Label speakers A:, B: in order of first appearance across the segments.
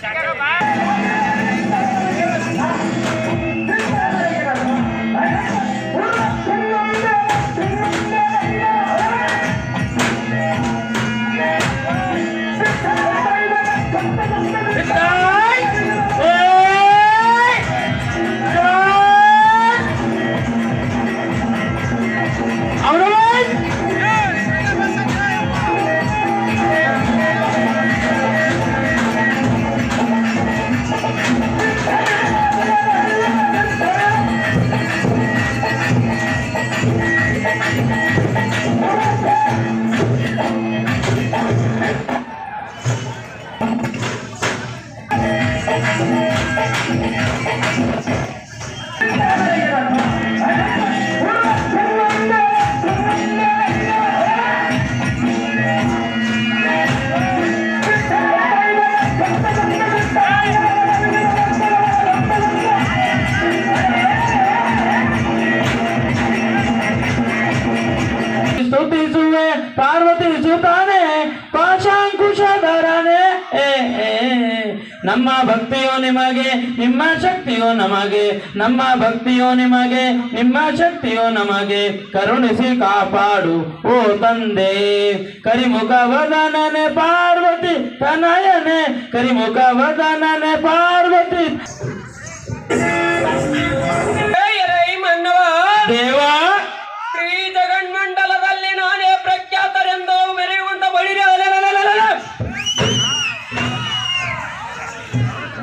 A: 下个班。ಸ್ತುತಿಸುವೆ ಪಾರ್ವತಿ ಸುತಾನೆ ಪಾಶಾಂಕುಶಧರನೆ. ನಮ್ಮ ಭಕ್ತಿಯೋ ನಿಮಗೆ, ನಿಮ್ಮ ಶಕ್ತಿಯೋ ನಮಗೆ, ನಮ್ಮ ಭಕ್ತಿಯೋ ನಿಮಗೆ, ನಿಮ್ಮ ಶಕ್ತಿಯೋ ನಮಗೆ. ಕರುಣಿಸಿ ಕಾಪಾಡು, ಓ ತಂದೆ. ಕರಿಮುಖ ವದನನೆ, ಪಾರ್ವತಿ ತನಯನೆ. ಕರಿಮುಖ ವದನನೆ, ಪಾರ್ವತಿ.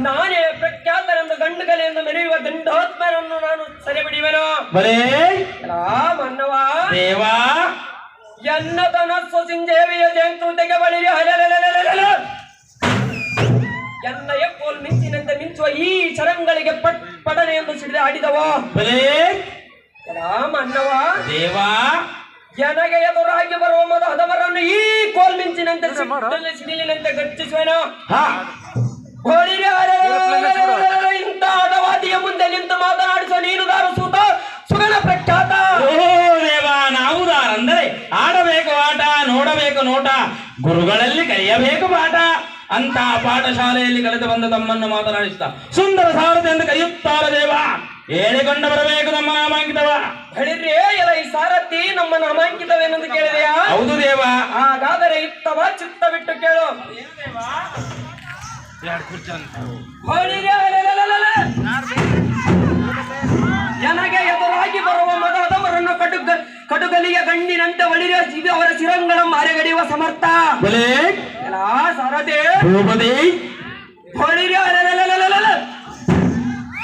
B: ನಾನೇ ಪ್ರಖ್ಯಾತರೆಂದು ಗಂಡುಗಲೆಂದು ಮೆರೆಯುವ ದಂಡೋತ್ಮರನ್ನು ನಾನು ಸೆರೆಬಿಡಿವೆನು.
A: ಬರೇ?
B: ರಾಮನ್ನವ
A: ದೇವಾ.
B: ಎನ್ನತನ ಜೇಂತು ತೆಗೆ ಬಳಿರಿ. ಎನ್ನ ಎಪ್ಪೋಲ್ ಮಿಂಚಿನಂತೆ ಮಿಂಚುವ ಈ ಚರಂಗಳಿಗೆ ಪಟ್ ಪಡನೆ ಎಂದು ಸಿಡಿದ ಆಡಿದವ?
A: ಬರೇ? ದೇವಾ.
B: ಜನಗೆ ಎದುರಾಗಿ ಬರುವ ಮೊದಲು ಹದವರನ್ನು ಈ ಕೋಲ್ ಮಿಂಚಿನಂತೆ ಸಿಡಿಲು ಸಿಡಿಲಿನಂತೆ ಗರ್ಜಿಸುವೆನು ಇಂಥ ಹದವಾದಿಯ ಮುಂದೆ ನಿಂತು ಮಾತನಾಡಿಸುವ ನೀನು ದಾರು ಸೂತ ಸುಗಣ ಪ್ರಖ್ಯಾತ
A: ನಾವು ಅಂದರೆ ಆಡಬೇಕು ಆಟ ನೋಡಬೇಕು ನೋಟ ಗುರುಗಳಲ್ಲಿ ಕಲಿಯಬೇಕು ಪಾಠ ಅಂತ ಪಾಠಶಾಲೆಯಲ್ಲಿ ಕಲಿತು ಬಂದ ತಮ್ಮನ್ನು ಮಾತನಾಡಿಸ್ತಾ ಸುಂದರ ಸಾರಥಿ ಎಂದು ಕರೆಯುತ್ತಾರೆ ದೇವ ಹೇಳಿಕೊಂಡು ಬರಬೇಕು ನಮ್ಮ ನಾಮಾಂಕಿತವ
B: ಹೇಳಿದ್ರೆ ಎಲ್ಲ ಈ ಸಾರಥಿ ನಮ್ಮ ನಾಮಾಂಕಿತವೇನೆಂದು ಕೇಳಿದೆಯಾ
A: ಹೌದು ದೇವ
B: ಹಾಗಾದರೆ ಇತ್ತವ ಚಿತ್ತ ಬಿಟ್ಟು ಕೇಳು ನನಗೆ ಎದುರಾಗಿ ಬರುವ ಮೊದಲದವರನ್ನು ಕಡುಗ ಕಡುಗಲಿಯ ಗಂಡಿನಂತೆ ಒಳಿರ ಇದು ಅವರ ಶಿರಂಗಳ ಮಾರೆಗಡಿಯುವ ಸಮರ್ಥ.
A: ಬಲೇ
B: ಎಲ್ಲ ಸಾರಥಿ
A: ಭೂಪತಿ.
B: ಹೊಳಿರಿ.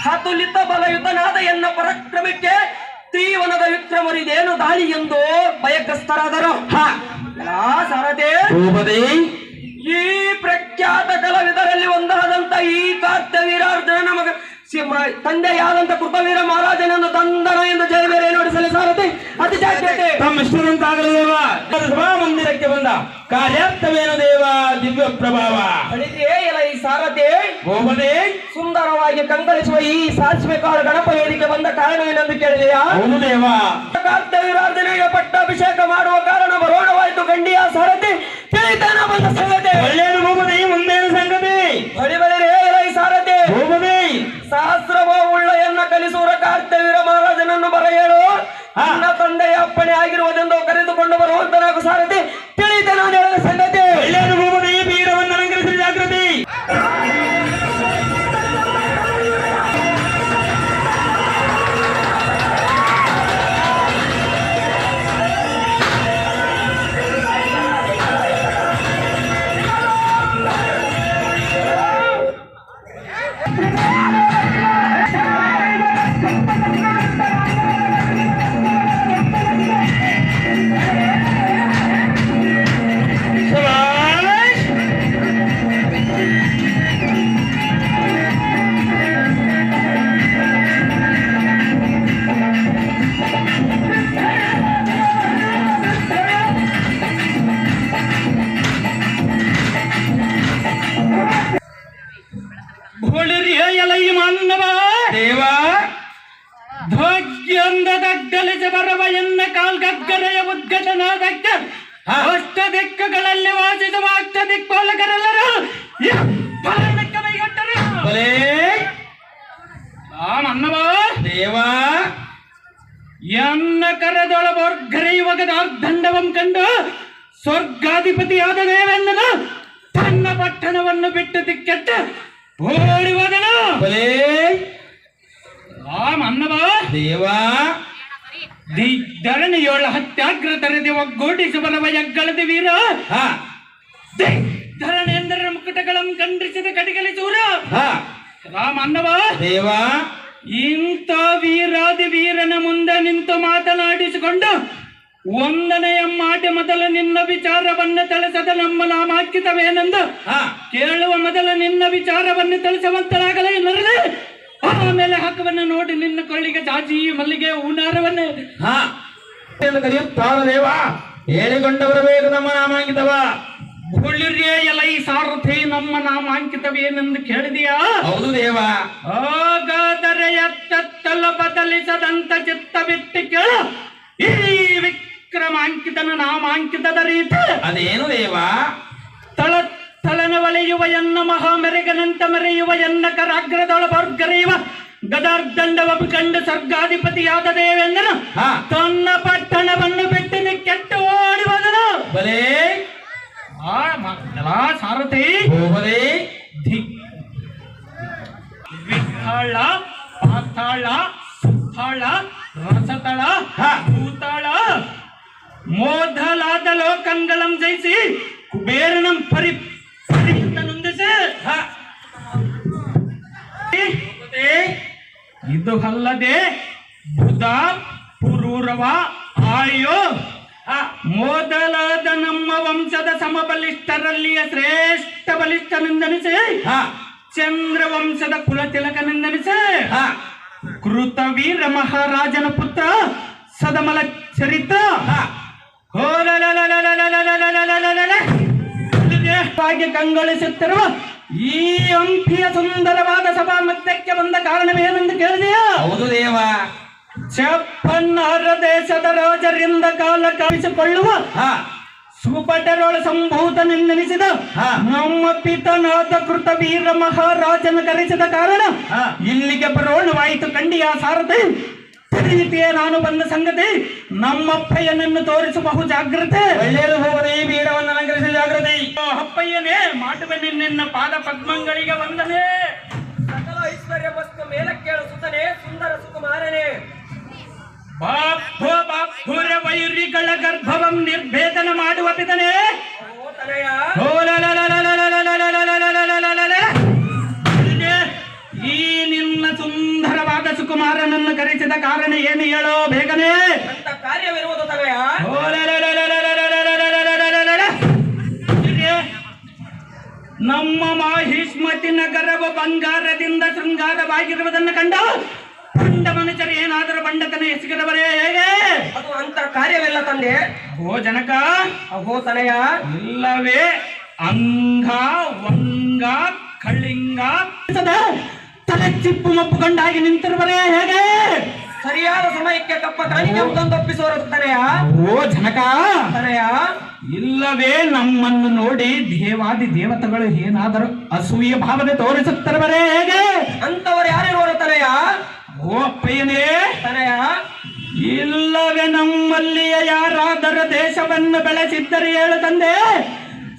B: ಹತುಲಿತ ಬಲಯುತನಾದ ಎನ್ನ ಪರಾಕ್ರಮಕ್ಕೆ ತೀವನದ ವಿಕ್ರಮರಿದೇನು ದಾಳಿ ಎಂದು ಭಯಗ್ರಸ್ತರಾದರು.
A: ಹ.
B: ಎಲ್ಲಾ ಸಾರಥಿ
A: ಭೂಪತಿ.
B: ಈ ಪ್ರಖ್ಯಾತ ಕಲಾವಿದರಲ್ಲಿ ಒಂದಾದಂತ ಈ ಕಾರ್ತವೀರಾರ್ಜುನ ನಮಗ ತಂದೆ ತಂದೆಯಾದಂತ ಕೃಪವೀರ ಮಹಾರಾಜನನ್ನು ತಂದನ ಎಂದು ನುಡಿಸಲಿ ಸಾರಥಿ. ಅತಿ ಜಾಗ್ರತೆ.
A: ತಮ್ಮ ಇಷ್ಟದಂತಾಗಲಿ ದೇವ ಸಭಾ ಮಂದಿರಕ್ಕೆ ಬಂದ ಕಾರ್ಯಾರ್ಥವೇನು ದೇವ ದಿವ್ಯ ಪ್ರಭಾವ?
B: ಇಲ್ಲ ಈ ಸಾರತಿ
A: ಭೂಪತಿ
B: ಸುಂದರವಾಗಿ ಕಂಗಳಿಸುವ ಈ ಸಾಸಿವೆ ಕಾಳು ಗಣಪ ವೇದಿಕೆ ಬಂದ ಕಾರಣ ಏನೆಂದು ಕೇಳಿದೆಯಾ?
A: ಹೌದು ದೇವ.
B: ಕರ್ತವ್ಯರಾರ್ಜನೆಗೆ ಪಟ್ಟಾಭಿಷೇಕ ಮಾಡುವ ಕಾರಣ ಬರೋಣವಾಯಿತು ಗಂಡಿಯ ಸಾರಥಿ. ತಿಳಿತಾನ ಬಂದ ಸಂಗತಿ
C: ¡Ah! No. ಬರುವ ಎನ್ನ ಕಾಲ್ಗಗ್ಗರೆಯ ಉದ್ಘಟನಾದಕ್ಕ ಅಷ್ಟ ದಿಕ್ಕುಗಳಲ್ಲಿ ವಾಸಿಸುವ ಅಷ್ಟ ದಿಕ್ಕೋಲಕರೆಲ್ಲರೂ ದೇವಾ. ಎನ್ನ ಕರೆದೊಳಬರ್ಘರೆಯುವಗದ ಅರ್ಧಂಡವಂ ಕಂಡು ಸ್ವರ್ಗಾಧಿಪತಿಯಾದ ದೇವೇಂದ್ರನು ತನ್ನ ಪಟ್ಟಣವನ್ನು ಬಿಟ್ಟು ದಿಕ್ಕೆಟ್ಟು
A: ಓಡಿವದನು
C: ರಾಮ ಅನ್ನವ
A: ದೇವಾ.
C: ಧರಣಿಯೋಳ ಹತ್ಯಾಗ್ರ ತರದೆ ಒಗ್ಗೂಡಿಸಿ ಬರವ ಯಗ್ಗಳದ ವೀರ.
A: ಹಾ.
C: ಧರಣೇಂದ್ರನ ಮುಕುಟಗಳನ್ನು ಖಂಡಿಸಿದ ಕಡಿಗಲಿಸೂರ
A: ಹಾ.
C: ರಾಮ ಅನ್ನವ.
A: ದೇವಾ.
C: ಇಂಥ ವೀರಾದಿ ವೀರನ ಮುಂದೆ ನಿಂತು ಮಾತನಾಡಿಸಿಕೊಂಡು ಒಂದನೆಯ ಮಾತೆ ಮೊದಲು ನಿನ್ನ ವಿಚಾರವನ್ನು ತಿಳಿಸದ ನಮ್ಮ ನಾಮಾಂಕಿತವೇನೆಂದು
A: ಹಾ.
C: ಕೇಳುವ ಮೊದಲು ನಿನ್ನ ವಿಚಾರವನ್ನು ತಿಳಿಸುವಂತರಾಗಲೇ ಆಮೇಲೆ ಹಕ್ಕವನ್ನ ನೋಡಿ ನಿನ್ನ ಕೊಳ್ಳಿಗೆ ಚಾಚಿ ಮಲ್ಲಿಗೆ ಹೂನಾರವನ್ನೇ.
A: ಹಾ. ಎಂದು ಕರೆಯುತ್ತಾರ ದೇವಾ. ನಮ್ಮ ನಾಮಾಂಕಿತವ.
C: ಹುಳ್ಳಿರಿಯ ಎಲೈ ಸಾರಥಿ ನಮ್ಮ ನಾಮಾಂಕಿತವೇನೆಂದು ಕೇಳಿದೆಯಾ?
A: ಹೌದು ದೇವ.
C: ಹಾಗಾದರೆ ಎತ್ತತ್ತಲ ಬದಲಿಸದಂತ ಚಿತ್ತ ಬಿಟ್ಟು ಕೇಳ. ಈ ವಿಕ್ರಮಾಂಕಿತನ ನಾಮಾಂಕಿತದ ರೀತಿ.
A: ಅದೇನು ದೇವಾ?
C: ತಳ ತಳನ ಒಲೆಯುವ ಎನ್ನ ಮಹಾಮೆರೆಗನಂತ ಮೆರೆಯುವ ಎನ್ನ ಕರಾಗ್ರದೊಳ ಬರ್ಗರೆಯುವ ಗದಾರ್ದಂಡವಪಿ ಕಂಡ ಸ್ವರ್ಗಾಧಿಪತಿ ಆದ
A: ದೇವೇಂದ್ರನು
C: ತನ್ನ ಪಟ್ಟಣವನ್ನು ಬಿಟ್ಟು ಕೆಟ್ಟು ಓಡಿ ಹೋದನು
A: ಬಲೇ
C: ಎಲ್ಲ ಸಾರಥಿ ಬಲೇ ವಿಠಾಳ ಪಾತಾಳ ಸುತ್ತಾಳ ರಸತಳ ಭೂತಾಳ మోధలాద లోకంగళం చేసి కుబేరణం పరి
A: పరిమితనుంది
C: సార్ ಇದು ಅಲ್ಲದೆ ಬುಧ ಪುರೂರವ ಆಯೋ ಮೊದಲಾದ ನಮ್ಮ ವಂಶದ ಸಮಬಲಿಷ್ಠರಲ್ಲಿಯ ಶ್ರೇಷ್ಠ ಬಲಿಷ್ಠನೆಂದನಿಸಿ
A: ಚಂದ್ರ
C: ವಂಶದ ಕುಲತಿಲಕನೆಂದನಿಸಿ
A: ಹಾ
C: ಕೃತವೀರ ಮಹಾರಾಜನ ಪುತ್ರ ಸದಮಲ ಚರಿತ ಕಂಗೊಳಿಸುತ್ತಿರುವ ಈ ಹಂಪಿಯ ಸುಂದರವಾದ ಸಭಾ ಮಧ್ಯಕ್ಕೆ ಬಂದ ಕಾರಣವೇನೆಂದು ಕೇಳಿದೆಯಾ
A: ಹೌದು ದೇವ
C: ಚಪ್ಪನ್ನ ದೇಶದ ರಾಜರಿಂದ ಕಾಲ
A: ಕಾಯಿಸಿಕೊಳ್ಳುವ
C: ಸುಪಟರೊಳ ಸಂಭೂತನೆಂದೆನಿಸಿದ. ನಮ್ಮ ಪಿತನಾದ ಕೃತ ವೀರ ಮಹಾರಾಜನ ಕರೆಸಿದ ಕಾರಣ. ಇಲ್ಲಿಗೆ ಬರೋಣವಾಯಿತು ಕಂಡಿಯ ಸಾರಥಿ ರೀತಿಯೇ ನಾನು ಬಂದ ಸಂಗತಿ ನಮ್ಮಪ್ಪಯ್ಯನನ್ನು ತೋರಿಸು ಬಹು ಜಾಗ್ರತೆ.
A: ಒಳ್ಳೆಯದು ಹೋಗದೆ ಈ ಬೀಡವನ್ನು ಅಲಂಕರಿಸಿ
C: ಜಾಗ್ರತೆ. ಅಪ್ಪಯ್ಯನೇ ಮಾಡುವೆ ನಿನ್ನ ಪಾದ ಪದ್ಮಗಳಿಗೆ ವಂದನೆ.
B: ಅಂತ ಕಾರ್ಯವಿರುವುದು
C: ತಗಯ ನಮ್ಮ ಮಾಹಿಷ್ಮತಿನ ನಗರವ ಬಂಗಾರದಿಂದ ಶೃಂಗಾರವಾಗಿರುವುದನ್ನು ಕಂಡ ಬಂಡ ಮನುಷ್ಯರು ಏನಾದರೂ ಬಂಡತನ ಎಸಗಿರಬರೇ ಹೇಗೆ
B: ಅದು ಅಂತ ಕಾರ್ಯವೆಲ್ಲ ತಂದೆ
C: ಓ ಜನಕ
B: ಅಹೋ ತಲೆಯ
C: ಇಲ್ಲವೇ ಅಂಗ ವಂಗ ಕಳಿಂಗ ತಲೆ ಚಿಪ್ಪು ಮಪ್ಪು ಕಂಡಾಗಿ ನಿಂತಿರುವರೇ ಹೇಗೆ
B: ಸರಿಯಾದ ಸಮಯಕ್ಕೆ ತಪ್ಪ ಕಾಣಿಕೆ ತಪ್ಪಿಸೋರ ತನಯ
C: ಓ ಜನಕ.
B: ತನೆಯ
C: ಇಲ್ಲವೇ ನಮ್ಮನ್ನು ನೋಡಿ ದೇವಾದಿ ದೇವತೆಗಳು ಏನಾದರೂ ಅಸೂಯ ಭಾವನೆ ತೋರಿಸುತ್ತಿರುವರೇ ಹೇಗೆ?
B: ಅಂತವರು ಯಾರಿರುವರು ತನೆಯ
C: ಓ ಅಪ್ಪಯ್ಯನೇ.
B: ತನೆಯ
C: ಇಲ್ಲವೇ ನಮ್ಮಲ್ಲಿಯ ಯಾರಾದರೂ ದೇಶವನ್ನು ಬೆಳೆಸಿದ್ದರೆ ಹೇಳು ತಂದೆ.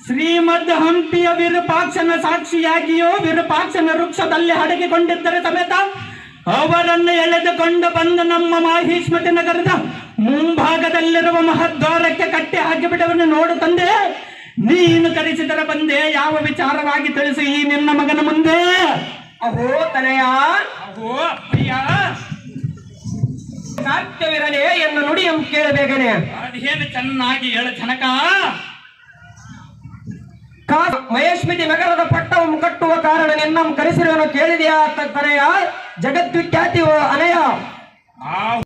C: ಶ್ರೀಮದ್ ಹಂಪಿಯ ವಿರೂಪಾಕ್ಷನ ಸಾಕ್ಷಿಯಾಗಿಯೋ ವಿರೂಪಾಕ್ಷನ ವೃಕ್ಷದಲ್ಲಿ ಅಡಗಿಕೊಂಡಿದ್ದರೆ ಸಮೇತ ಅವರನ್ನು ಎಳೆದುಕೊಂಡು ಬಂದು ನಮ್ಮ ಮಾಹಿಷ್ಮತಿ ನಗರದ ಮುಂಭಾಗದಲ್ಲಿರುವ ಮಹದ್ವಾರಕ್ಕೆ ಕಟ್ಟಿ ಹಾಕಿಬಿಟ್ಟವನ್ನು ನೋಡು ತಂದೆ. ನೀನು ಕರೆಸಿದರೆ ಬಂದೆ ಯಾವ ವಿಚಾರವಾಗಿ ತಿಳಿಸಿ ಈ ನಿನ್ನ ಮಗನ ಮುಂದೆ.
B: ಅಹೋ ತಲೆಯ.
C: ಅಹೋ ಅಯ್ಯ
B: ಸಾಧ್ಯವಿರಲೇ ಎನ್ನ ನುಡಿಯಂ ಕೇಳಬೇಕನೆ.
C: ಅದೇನು ಚೆನ್ನಾಗಿ ಹೇಳು ಜನಕ.
B: ಕಾ ಮಹೇಶ್ಮಿತಿ ನಗರದ ಪಟ್ಟವನ್ನು ಕಟ್ಟುವ ಕಾರಣ ನಿನ್ನಂ ಕರೆಸಿರುವನು ಕೇಳಿದೆಯಾ ತ- जगत अनया।
C: हाँ।